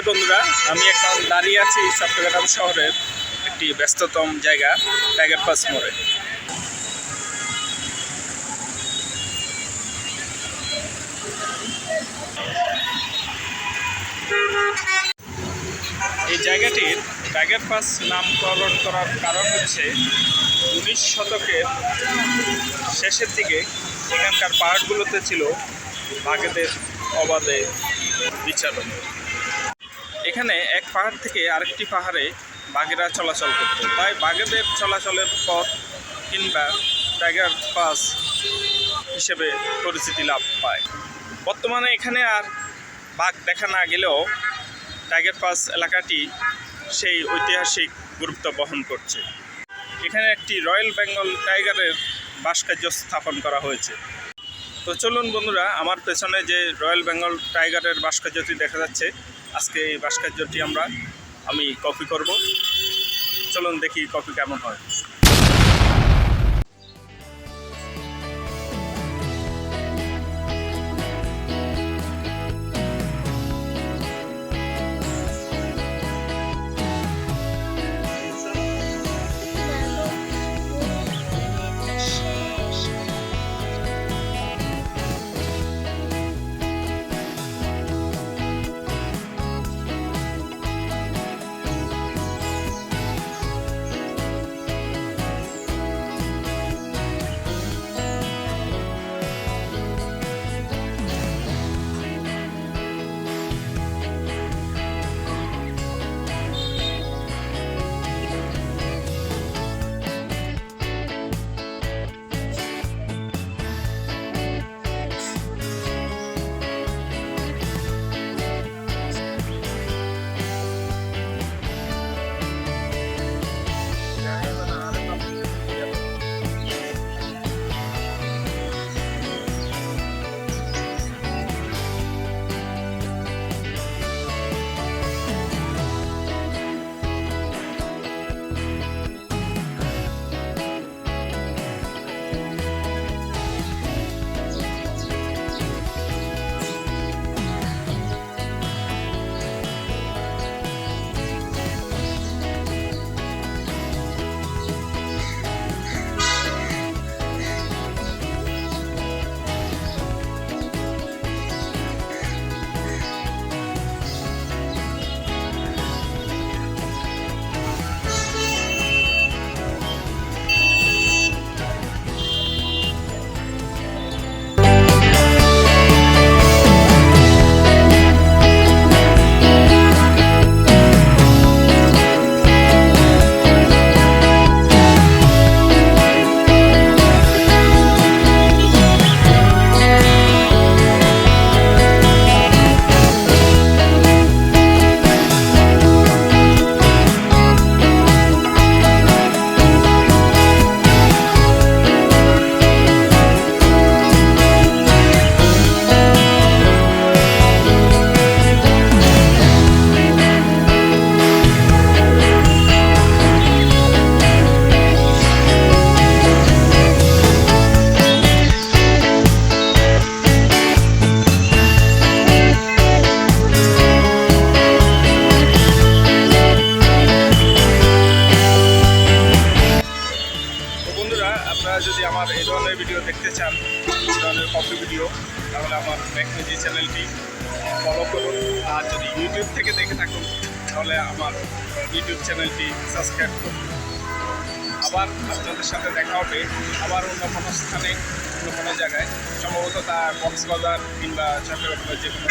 High বন্ধুরা, আমি এখন দাঁড়িয়ে আছি চট্টগ্রাম শহরের একটি ব্যস্ততম জায়গা টাইগার পাস মোড়ে এই জায়গাটির টাইগার পাস নামকরণ করার কারণ হচ্ছে, উনিশ শতকের শেষের দিকে এখানকার পাহাড়গুলোতে ছিল বাঘেদের অবাধে বিচরণ। এখানে এক পাহাড় থেকে আরেকটি পাহাড়ে বাঘেরা চলাচল করত। তাই বাঘেদের চলাচলের পথ কিংবা টাইগার পাস হিসেবে পরিচিতি লাভ পায়। বর্তমানে এখানে আর বাঘ দেখা না গেলেও টাইগার পাস এলাকাটি সেই ঐতিহাসিক গুরুত্ব বহন করছে। এখানে একটি রয়্যাল বেঙ্গল টাইগারের ভাস্কর্য স্থাপন করা হয়েছে। তো চলুন বন্ধুরা, আমার পেছনে যে রয়্যাল বেঙ্গল টাইগারের ভাস্কর্যটি দেখা যাচ্ছে আজকে এই ভাস্কর্যটি আমরা আমি কপি করব। চলুন দেখি কপি কেমন হয়। ধরনের ভিডিও দেখতে চান এই ধরনের কপি ভিডিও, তাহলে আমার টেকনোলজি চ্যানেলটি ফলো করুন। আর যদি ইউটিউব থেকে দেখে থাকুন, তাহলে আমার ইউটিউব চ্যানেলটি সাবস্ক্রাইব করুন। আবার আপনাদের সাথে দেখা হবে আবার অন্য কোনো স্থানে, অন্য কোনো জায়গায়। সম্ভবত তা কক্সবাজার কিংবা চট্টগ্রামের যে কোনো